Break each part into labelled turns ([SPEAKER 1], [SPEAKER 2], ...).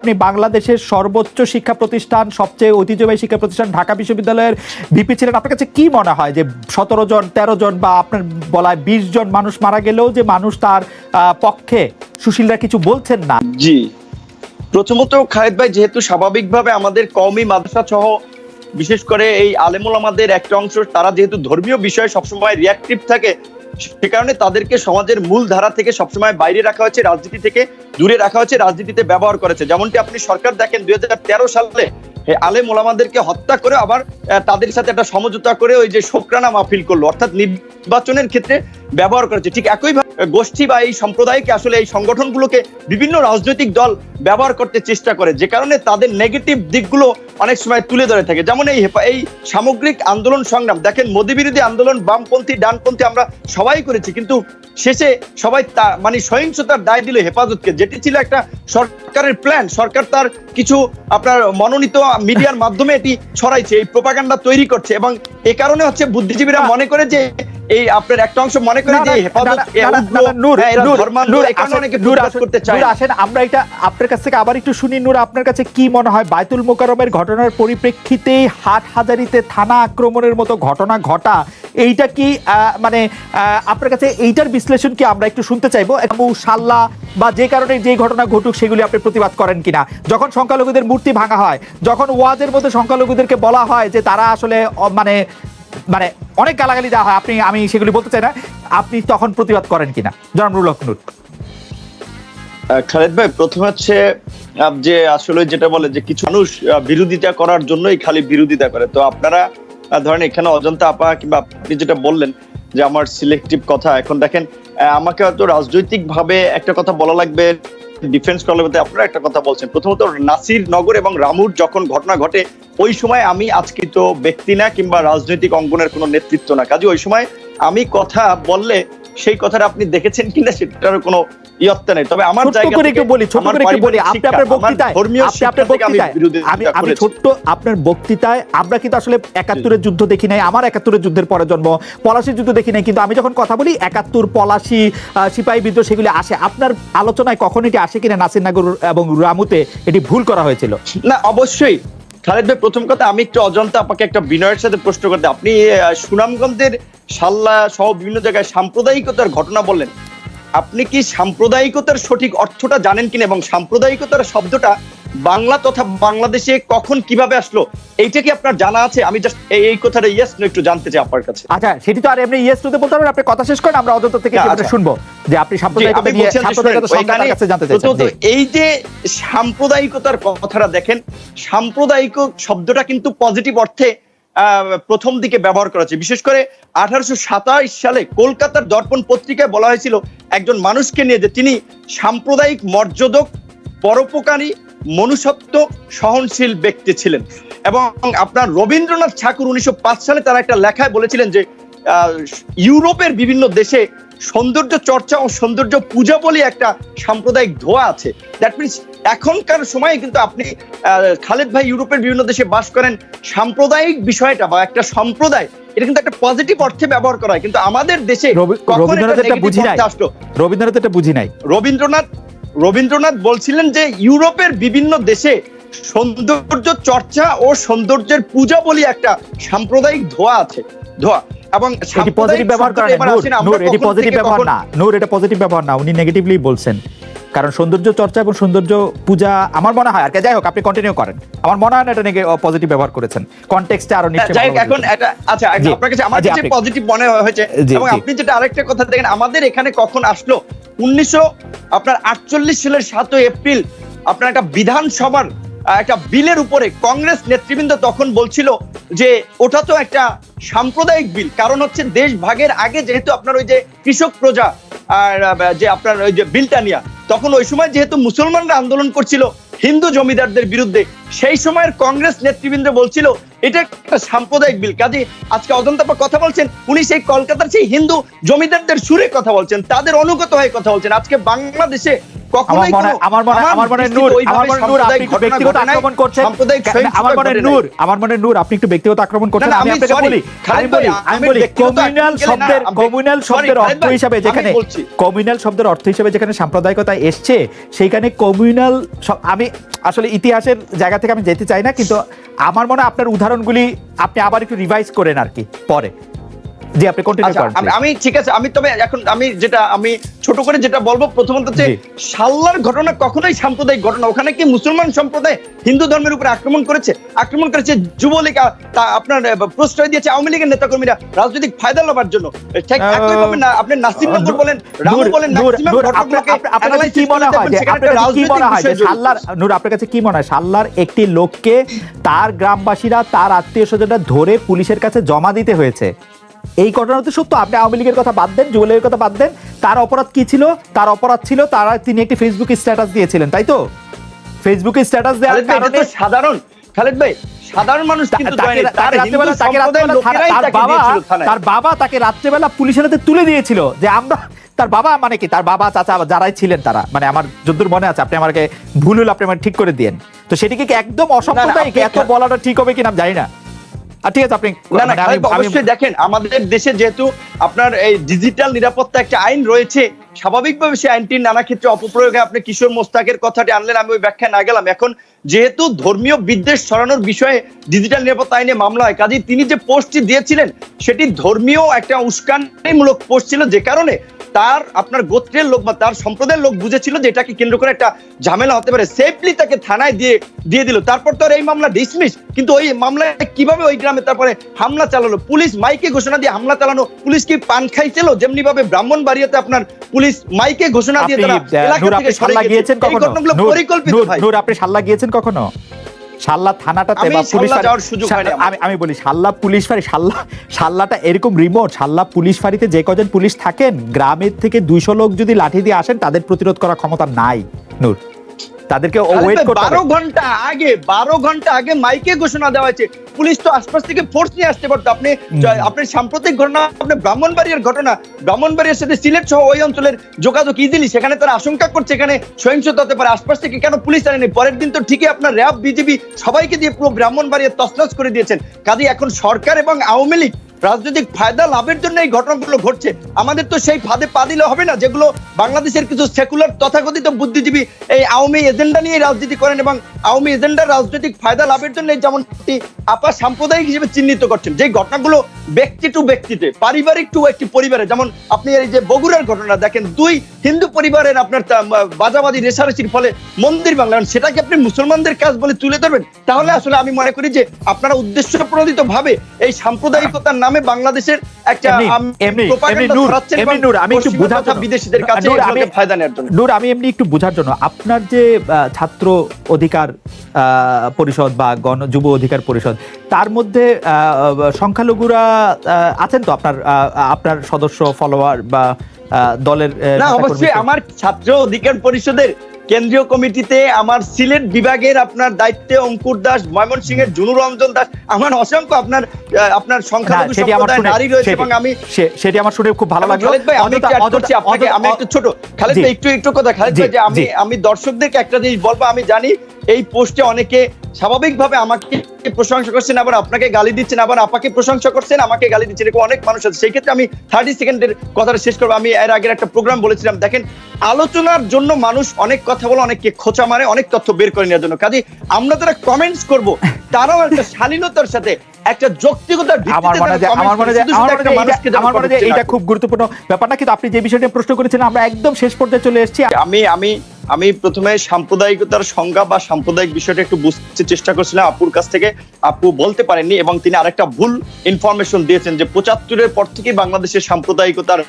[SPEAKER 1] আপনি বাংলাদেশের সর্বোচ্চ শিক্ষা প্রতিষ্ঠান, সবচেয়ে ঐতিহ্যবাহী শিক্ষা প্রতিষ্ঠান ঢাকা বিশ্ববিদ্যালয়ের ভিপি ছিলেন। আপনার কাছে কি মনে হয় যে সতেরো জন, তেরো জন বা আপনার বলায় বিশ জন মানুষ মারা গেলেও যে মানুষ তার পক্ষে সুশীলরা কিছু বলছেন না?
[SPEAKER 2] জি। প্রথমত খালেদ ভাই, যেহেতু স্বাভাবিকভাবে আমাদের কওমি মাদ্রাসা সহ, বিশেষ করে এই আলেমুল আমাদের একটা অংশ, তারা যেহেতু ধর্মীয় বিষয়ে সবসময় রিয়াক্টিভ থাকে সে কারণে তাদেরকে সমাজের মূল ধারা থেকে সবসময় বাইরে রাখা হয়েছে, রাজনীতি থেকে দূরে রাখা হয়েছে, রাজনীতিতে ব্যবহার করেছে। যেমনটি আপনি সরকার দেখেন, দুই হাজার তেরো সালে এই আলেম ওলামাদেরকে হত্যা করে আবার তাদের সাথে একটা সমঝোতা করে ওই যে শোকরানা মাহফিল করল। অর্থাৎ নির্বাচনের ক্ষেত্রে ব্যবহার করেছে। ঠিক একইভাবে গোষ্ঠী বা এই সম্প্রদায়কে আসলে এই সংগঠনগুলোকে বিভিন্ন রাজনৈতিক দল ব্যবহার করতে চেষ্টা করে, যে কারণে তাদের নেগেটিভ দিকগুলো অনেক সময় তুলে ধরে থাকে। যেমন এই এই সামগ্রিক আন্দোলন সংগ্রাম। দেখেন মোদী বিরোধী আন্দোলন, বামপন্থী, ডানপন্থী আমরা সবাই করেছি, কিন্তু শেষে সবাই তা মানে সহিংসতার দায় দিল হেফাজতকে, যেটি ছিল একটা সরকারের প্ল্যান সরকার তার কিছু আপনার মনোনীত মিডিয়ার মাধ্যমে এটি ছড়াইছে, এই প্রোপাগান্ডা তৈরি করছে এবং এ কারণে হচ্ছে বুদ্ধিজীবীরা মনে করে যে এই আপনার একটা অংশ মনে করে যে হেফাজত করতে চায়।
[SPEAKER 1] আসেন আমরা এটা আপনার কাছ থেকে আবার একটু শুনি নূর আপনার কাছে কি মনে হয়? বায়তুল মোকারমের ঘটনার পরিপ্রেক্ষিতে হাট হাজারিতে থানা আক্রমণের মতো ঘটনা ঘটা এইটা কি মানে আপনার কাছে এইটার বিশ্লেষণ কি আমরা একটু শুনতে চাইব? আবু সাল্লাহ বা যে কারণে যে ঘটনা ঘটুক সেগুলি আপনি প্রতিবাদ করেন কিনা? যখন সংখ্যালঘুদের মূর্তি ভাঙা হয় যখন ওয়াজের মধ্যে সংখ্যালঘুদেরকে বলা হয় যে তারা আসলে মানে মানে অনেক গালাগালি দেওয়া হয় আপনি আমি সেগুলি বলতে চাই না। আপনি তখন প্রতিবাদ করেন কিনা? জনাবুল হক নূর।
[SPEAKER 2] আহ, খালেদ ভাই প্রথম হচ্ছে যে আসলে যেটা বলে যে কিছু মানুষ বিরোধিতা করার জন্যই খালি বিরোধিতা করে। তো আপনারা ধরেন এখানে অজন্তা আপা কিংবা আপনি যেটা বললেন যে আমার সিলেক্টিভ কথা এখন দেখেন আমাকে হয়তো রাজনৈতিক ভাবে একটা কথা বলা লাগবে ডিফেন্স করার মধ্যে আপনারা একটা কথা বলছেন। প্রথমত, নাসির নগর এবং রামুর যখন ঘটনা ঘটে, ওই সময় আমি আজকৃত ব্যক্তি না কিংবা রাজনৈতিক অঙ্গনের কোনো নেতৃত্ব না। কাজে ওই সময় আমি কথা বললে সেই কথাটা আপনি দেখেছেন কিনা সেটার কোনো ইয়ত্তা নেই। তবে আমার জায়গা
[SPEAKER 1] করে একটু বলি ছোট্ট করে একটু বলি আপনি আপনার বক্তৃতায় আপনি আপনার
[SPEAKER 2] শিক্ষা থেকে আমি
[SPEAKER 1] বক্তৃতায় আমি আমি ছোট্ট আপনার বক্তৃতায় আমরা কিন্তু আসলে একাত্তরের যুদ্ধ দেখি নাই আমার একাত্তরের যুদ্ধের পরে জন্ম পলাশির যুদ্ধ দেখি নাই কিন্তু আমি যখন কথা বলি একাত্তর পলাশি সিপাহী বিদ্রোহ সেগুলি আসে। আপনার আলোচনায় কখন এটি আসে কিনা নাসিরনগর এবং রামুতে এটি ভুল করা হয়েছিল?
[SPEAKER 2] না অবশ্যই। খালেদ ভাই প্রথম কথা আমি একটু অজন্তা আপনাকে একটা বিনয়ের সাথে প্রশ্ন করতে আপনি সুনামগঞ্জের সাল্লা সহ বিভিন্ন জায়গায় সাম্প্রদায়িকতার ঘটনা বললেন। আপনি কি সাম্প্রদায়িকতার সঠিক অর্থটা জানেন কিনা এবং সাম্প্রদায়িকতার শব্দটা বাংলা তথা বাংলাদেশে কখন কীভাবে আসলো এইটা কি আপনার জানা আছে আমি জাস্ট এই কথাটা ইয়েস নো একটু জানতে চাই আপনার কাছে
[SPEAKER 1] আচ্ছা সেটি তো আর এমনি ইয়েস টুতে বলতে পারবেন আপনি কথা শেষ করেন আমরা অজন্তা থেকে সেটা
[SPEAKER 2] আচ্ছা।
[SPEAKER 1] শুনব যে আপনি সাম্প্রদায়িকতা নিয়ে সাম্প্রদায়িকতা
[SPEAKER 2] ওইখানে
[SPEAKER 1] কাছে জানতে চাইছেন জি।
[SPEAKER 2] এই যে সাম্প্রদায়িকতার কথাটা দেখেন সাম্প্রদায়িক শব্দটা কিন্তু পজিটিভ অর্থে প্রথম দিকে ব্যবহার করা হচ্ছে। বিশেষ করে আঠারোশো সাতাশ সালে কলকাতার দর্পণ পত্রিকায় বলা হয়েছিল একজন মানুষকে নিয়ে যে তিনি সাম্প্রদায়িক মর্যাদক, পরোপকারী, মনুষ্যত্ব সহনশীল ব্যক্তি ছিলেন। এবং আপনার রবীন্দ্রনাথ ঠাকুর উনিশশো পাঁচ সালে তারা একটা লেখায় বলেছিলেন যে ইউরোপের বিভিন্ন দেশে সৌন্দর্য চর্চা ও সৌন্দর্য পূজা বলে একটা সাম্প্রদায়িক ধোয়া আছে। দ্যাট মিনস এখনকার সময়ে কিন্তু আপনি খালেদ ভাই ইউরোপের বিভিন্ন দেশে বাস করেন সাম্প্রদায়িক বিষয়টা বা একটা সম্প্রদায় এটা কিন্তু একটা পজিটিভ অর্থে ব্যবহার করা হয়। কিন্তু আমাদের দেশে
[SPEAKER 1] রবীন্দ্রনাথ এটা বুঝি নাই। রবীন্দ্রনাথ এটা বুঝি নাই।
[SPEAKER 2] রবীন্দ্রনাথ রবীন্দ্রনাথ বলছিলেন যে ইউরোপের বিভিন্ন দেশে সৌন্দর্য চর্চা ও সৌন্দর্যের পূজা বলি একটা সাম্প্রদায়িক ধোয়া আছে। ধোয়া। এবং সাম্প্রদায়িক
[SPEAKER 1] পজিটিভ ব্যবহার
[SPEAKER 2] এবার
[SPEAKER 1] নূর এটি পজিটিভ ব্যবহার না। নূর এটা পজিটিভ ব্যবহার না। উনি নেগেটিভলি বলছেন। কারণ সৌন্দর্য চর্চা এবং সৌন্দর্য পূজা আমার মনে হয় আর যাই হোক আপনি কন্টিনিউ করেন। আমার মনে হয় না এটা নাকি পজিটিভ ব্যবহার করেছেন। কনটেক্সটে আরও নিশ্চয়ই
[SPEAKER 2] যাই এখন এটা আচ্ছা আপনার কাছে আমার কাছে পজিটিভ মনে হয়েছে এবং আপনি যেটা আরেকটা কথা দেখেন আমাদের এখানে কখন আসলো? উনিশশো আপনার আটচল্লিশ সালের সাতই এপ্রিল আপনার একটা বিধানসভার একটা বিলের উপরে কংগ্রেস নেতৃবৃন্দ তখন বলছিল যে ওটা তো একটা সাম্প্রদায়িক বিল। কারণ হচ্ছে দেশ ভাগের আগে যেহেতু আপনার ওই যে কৃষক প্রজা যে আপনার ওই যে বিলটানিয়া, তখন ওই সময় যেহেতু মুসলমানরা আন্দোলন করছিল হিন্দু জমিদারদের বিরুদ্ধে, সেই সময়ের কংগ্রেস নেতৃবৃন্দ বলছিল, এটা একটা সাম্প্রদায়িক বিল। কাজে আজকে অজন্তাপা কথা বলছেন, উনি সেই কলকাতার সেই হিন্দু জমিদারদের সুরে কথা বলছেন, তাদের অনুগত হয়ে কথা বলছেন। আজকে বাংলাদেশে কখনোই
[SPEAKER 1] আমার মনে আমার মনে নূর আমার মনে নূর আপনি একটু ব্যক্তিগত আক্রমণ করছেন। আমার মনে নূর আমার মনে নূর আপনি একটু ব্যক্তিগত আক্রমণ করছেন
[SPEAKER 2] না, না,
[SPEAKER 1] আমি
[SPEAKER 2] আমি
[SPEAKER 1] আপনাকে বলি আমি বলি আমি
[SPEAKER 2] আমি
[SPEAKER 1] বলি কমিউনাল শব্দের কমিউনাল শব্দের অর্থ
[SPEAKER 2] ভাই,
[SPEAKER 1] যেখানে কমিউনাল শব্দের অর্থ হিসাবে যেখানে সাম্প্রদায়িকতা এসছে সেইখানে কমিউনাল আমি আসলে ইতিহাসের জায়গা থেকে আমি যেতে চাই না কিন্তু আমার মনে হয় আপনার উদাহরণগুলি আপনি আবার একটু রিভাইজ করেন আর কি পরে। জি আপনি কন্টিনিউ
[SPEAKER 2] আচ্ছা,
[SPEAKER 1] করেন
[SPEAKER 2] আমি- ঠিক আছে আমি তবে এখন আমি যেটা আমি ছোট করে যেটা বলব প্রথমত হচ্ছে সাল্লার ঘটনা কখনোই সাম্প্রদায়িক ঘটনা ওখানে কি মুসলমান সম্প্রদায় হিন্দু ধর্মের উপরে আক্রমণ করেছে? আক্রমণ করেছে যুবলীগ তা আপনার প্রশ্রয় দিয়েছে আওয়ামী লীগের নেতাকর্মীরা রাজনৈতিক ফায়দা লবার জন্য। ঠিক একইভাবে না আপনি বলেন রামু
[SPEAKER 1] নূর,
[SPEAKER 2] বলেন
[SPEAKER 1] কাছে
[SPEAKER 2] analysis
[SPEAKER 1] কি মনে হয়? যে কি মনে হয় যে সাল্লার নূর আপনার কাছে কি মনে হয়? সাল্লার একটি লোককে তার গ্রামবাসীরা তার আত্মীয় স্বজনরা ধরে পুলিশের কাছে জমা দিতে হয়েছে। এই ঘটনা তো সত্য আপনি আওয়ামী লীগের কথা বাদ দেন যুবলীগের কথা বাদ দেন তার অপরাধ কি ছিল? তার অপরাধ ছিল তারা তিনি একটি ফেসবুকে স্ট্যাটাস দিয়েছিলেন তাই তো? ফেসবুকে স্ট্যাটাস দেওয়ার কারণে
[SPEAKER 2] সাধারণ। খালেদ ভাই সাধারণ মানুষ কিন্তু। তার
[SPEAKER 1] বাবা তার বাবা তাকে রাত্রেবেলা পুলিশের হাতে তুলে দিয়েছিল যে আমরা তার বাবা মানে কি? তার বাবা চাচা যারাই ছিলেন তারা। মানে আমার যদ্দূর মনে আছে আপনি আমাকে ভুল হলে আপনি আমার ঠিক করে দিয়েন। তো সেটিকে কি একদম অসাম্প্রদায়িক? এত বলাটা ঠিক হবে কিনা জানি না। ঠিক আছে আপনি
[SPEAKER 2] না না
[SPEAKER 1] মানে
[SPEAKER 2] অবশ্যই দেখেন আমাদের দেশে যেহেতু আপনার এই ডিজিটাল নিরাপত্তা একটা আইন রয়েছে স্বাভাবিকভাবে সেই আইনটির নানা ক্ষেত্রে অপপ্রয়োগে আপনি কিশোর মোস্তাকের কথাটি আনলেন আমি ওই ব্যাখ্যায় না গেলাম। এখন যেহেতু ধর্মীয় বিদ্বেষ ছড়ানোর বিষয়ে ডিজিটাল নিরাপত্তা আইনে মামলা হয় কাজে তিনি যে পোস্টটি দিয়েছিলেন সেটি ধর্মীয় একটা উস্কানিমূলক পোস্ট ছিল যে কারণে তার আপনার গোত্রের লোক বা তার সম্প্রদায়ের লোক বুঝেছিল যে এটাকে কেন্দ্র করে একটা ঝামেলা হতে পারে। সেফলি তাকে থানায় দিয়ে দিয়ে দিল। তারপর তো এই মামলা ডিসমিস কিন্তু ওই মামলায় কীভাবে ওই গ্রামে তারপরে হামলা চালালো? পুলিশ মাইকে ঘোষণা দিয়ে হামলা চালানো? পুলিশ কি পান খাইছিল? যেমনি ভাবে ব্রাহ্মণ বাড়িয়াতে আপনার পুলিশ মাইকে ঘোষণা দিয়ে তারা এলাকা থেকে সরে।
[SPEAKER 1] গিয়েছেন
[SPEAKER 2] এই
[SPEAKER 1] কখনো?
[SPEAKER 2] ঘটনাগুলো পরিকল্পিত ভাই।
[SPEAKER 1] আপনি সাল্লা গিয়েছেন কখনো? সাল্লা থানাটাতে বা পুলিশ। আমি আমি বলি সাল্লা পুলিশ ফাঁড়ি সাল্লা সাল্লাটা এরকম রিমোট সাল্লা পুলিশ ফাঁড়িতে যে কজন পুলিশ থাকেন গ্রামের থেকে দুইশো লোক যদি লাঠি দিয়ে আসেন তাদের প্রতিরোধ করার ক্ষমতা নাই নূর। তাদেরকে ওয়েট করতে
[SPEAKER 2] বারো
[SPEAKER 1] হবে
[SPEAKER 2] ঘণ্টা আগে বারো ঘণ্টা আগে মাইকে ঘোষণা দেওয়া হয়েছে। পুলিশ তো আশপাশ থেকে ফোর্স নিয়ে আসতে পারতো আপনি আপনি সাম্প্রতিক ঘটনা আপনি ব্রাহ্মণবাড়িয়ার ঘটনা ব্রাহ্মণবাড়িয়ার সাথে সিলেট সহ ওই অঞ্চলের যোগাযোগ ইজিলি সেখানে তারা আশঙ্কা করছে এখানে সহিংসতা হতে পারে। আশপাশ থেকে কেন পুলিশ আনেনি? পরের দিন তো ঠিকই আপনার র্যাব বিজেপি সবাইকে দিয়ে পুরো ব্রাহ্মণবাড়িয়া তছনছ করে দিয়েছেন। কাজে এখন সরকার এবং আওয়ামী লীগ রাজনৈতিক ফায়দা লাভের জন্য এই ঘটনাগুলো ঘটছে। আমাদের তো সেই ফাঁদে পা দিলে হবে না যেগুলো বাংলাদেশের কিছু সেকুলার তথাকথিত বুদ্ধিজীবী এই আওয়ামী এজেন্ডা নিয়ে রাজনীতি করেন এবং আওয়ামী এজেন্ডার রাজনৈতিক ফায়দা লাভের জন্য যেমন আপা সাম্প্রদায়িক হিসেবে চিহ্নিত করছেন। যে ঘটনাগুলো ব্যক্তি টু ব্যক্তিতে, পারিবারিক টু একটি পরিবারে, যেমন আপনি এই যে বগুড়ার ঘটনা দেখেন, দুই হিন্দু পরিবারের আপনার বাজাবাজি রেশারেশির ফলে মন্দির বাংলান সেটাকে আপনি মুসলমানদের কাজ বলে তুলে ধরবেন। তাহলে আসলে আমি মনে করি যে আপনারা উদ্দেশ্য প্রণোদিত ভাবে এই সাম্প্রদায়িকতার নামে বাংলাদেশের একটা আম,
[SPEAKER 1] একটু বোঝার জন্য-
[SPEAKER 2] বিদেশিদের কাছে ফায়দা নেওয়ার জন্য।
[SPEAKER 1] নূর আমি এমনি একটু বোঝার জন্য। আপনার যে ছাত্র অধিকার আহ, পরিষদ বা গণ যুব অধিকার পরিষদ তার মধ্যে আহ, সংখ্যালঘুরা আছেন তো আপনার আপনার সদস্য ফলোয়ার বা দলের
[SPEAKER 2] না অবশ্যই আমার ছাত্র অধিকার পরিষদের কেন্দ্রীয় কমিটিতে আমার সিলেট বিভাগের আপনার দায়িত্বে অঙ্কুর দাস ময়মনসিংহ এর জুনুর রঞ্জন দাস আমার অসংখ্য আপনার আপনার
[SPEAKER 1] না,
[SPEAKER 2] সংখ্যালঘু
[SPEAKER 1] সেটি আমার শুনে
[SPEAKER 2] নারী রয়েছে এবং আমি
[SPEAKER 1] সেটি আমার শুনে খুব ভালো লাগল।
[SPEAKER 2] খালেদ ভাই আমি একটু করছি আপনাকে আমি একটু ছোট। খালেদ ভাই একটু একটু কথা। খালেদ ভাই যে আমি আমি দর্শকদেরকে একটা জিনিস বলব আমি জানি এই পোস্টে অনেকে স্বাভাবিকভাবে আমাকে প্রশংসা করছেন আবার আপনাকে গালি দিচ্ছেন আবার আপাকে প্রশংসা করছেন আমাকে গালি দিচ্ছেন এরকম অনেক মানুষ আছে। সেই ক্ষেত্রে আমি থার্টি সেকেন্ডের কথাটা শেষ করব। আমি এর আগের একটা প্রোগ্রাম বলেছিলাম দেখেন আলোচনার জন্য মানুষ অনেক কথা বলে অনেককে খোঁচা মারে, অনেক তথ্য বের করে নেওয়ার জন্য। কাজে আমরা যারা কমেন্টস করব, তারাও একটা শালীনতার সাথে একটা যৌক্তিকতার
[SPEAKER 1] আমার মনে হয় আমার মনে হয় আমার মনে হয় যে খুব গুরুত্বপূর্ণ কিন্তু আপনি যে বিষয়টা প্রশ্ন করেছেন আমরা একদম শেষ পর্যায়ে চলে এসেছি।
[SPEAKER 2] আমি আমি আমি প্রথমে সাম্প্রদায়িকতার সংজ্ঞা বা সাম্প্রদায়িক বিষয়টা একটু বুঝতে চেষ্টা করছিলাম আপুর কাছ থেকে। আপু বলতে পারেননি এবং তিনি আরেকটা ভুল ইনফরমেশন দিয়েছেন যে পঁচাত্তরের পর থেকে বাংলাদেশের সাম্প্রদায়িকতার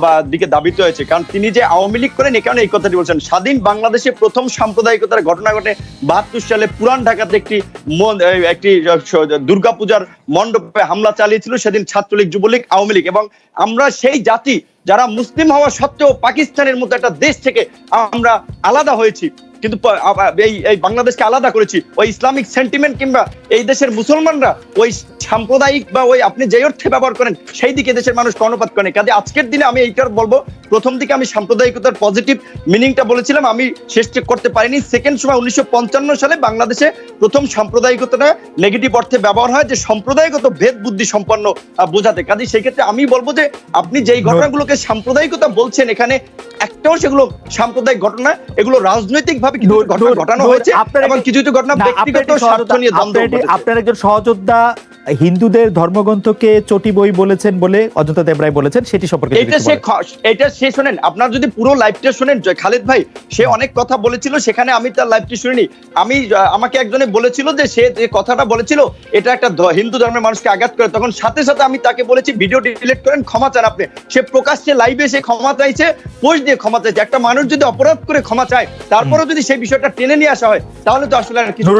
[SPEAKER 2] বা দিকে দাবিত হয়েছে। কারণ তিনি যে আওয়ামী লীগ করেন এই কারণে এই কথাটি বলছেন। স্বাধীন বাংলাদেশে প্রথম সাম্প্রদায়িকতার ঘটনা ঘটে বাহাত্তর সালে পুরান ঢাকাতে একটি মন- এই দুর্গাপূজার মণ্ডপে হামলা চালিয়েছিল সেদিন ছাত্রলীগ, যুবলীগ, আওয়ামী লীগ এবং আমরা সেই জাতি যারা মুসলিম হওয়া সত্ত্বেও পাকিস্তানের মতো একটা দেশ থেকে আমরা আলাদা হয়েছি। কিন্তু এই বাংলাদেশকে আলাদা করেছি। ওই ইসলামিক সেন্টিমেন্ট কিংবা এই দেশের মুসলমানরা ওই সাম্প্রদায়িক বা ওই আপনি যে অর্থে ব্যবহার করেন সেই দিকে দেশের মানুষ কর্ণপাত করেন কাজে আজকের দিনে আমি এইটার বলব প্রথম দিকে আমি সাম্প্রদায়িকতার পজিটিভ মিনিংটা বলেছিলাম আমি শেষ করতে পারিনি। সেকেন্ড সময় উনিশশো সালে বাংলাদেশে প্রথম সাম্প্রদায়িকতাটা নেগেটিভ অর্থে ব্যবহার হয় যে সাম্প্রদায়িকত ভেদ বুদ্ধি সম্পন্ন বোঝাতে। কাজে সেই ক্ষেত্রে আমি বলব যে আপনি যেই ঘটনাগুলোকে সাম্প্রদায়িকতা বলছেন এখানে একটাও সেগুলো সাম্প্রদায়িক ঘটনা এগুলো রাজনৈতিক ভাবে কিছু ঘটনা ঘটানো হয়েছে
[SPEAKER 1] আপনার
[SPEAKER 2] এবং কিছু কিছু ঘটনা ব্যক্তিগত স্বার্থ নিয়ে দ্বন্দ্ব।
[SPEAKER 1] আপনার একজন সহযোদ্ধা হিন্দুদের ধর্মগ্রন্থকে চটি বই বলেছেন বলে অযোধ্যা দেবরায় বলেছেন সেটি সম্পর্কে
[SPEAKER 2] এটা সে এটা সে শোনেন আপনার যদি পুরো লাইভটা শোনেন জয় খালেদ ভাই সে অনেক কথা বলেছিল সেখানে আমি তার লাইভটি শুনিনি। আমি আমাকে একজনে বলেছিল যে সে যে কথাটা বলেছিল এটা একটা হিন্দু ধর্মের মানুষকে আঘাত করে। তখন সাথে সাথে আমি তাকে বলেছি ভিডিও ডিলিট করেন ক্ষমা চান আপনি। সে প্রকাশ্যে লাইভে সে ক্ষমা চাইছে পোস্ট দিয়ে ক্ষমা চাইছে। একটা মানুষ যদি অপরাধ করে ক্ষমা চায় তারপরেও যদি সেই বিষয়টা টেনে নিয়ে আসা হয় তাহলে তো আসলে আর কিছু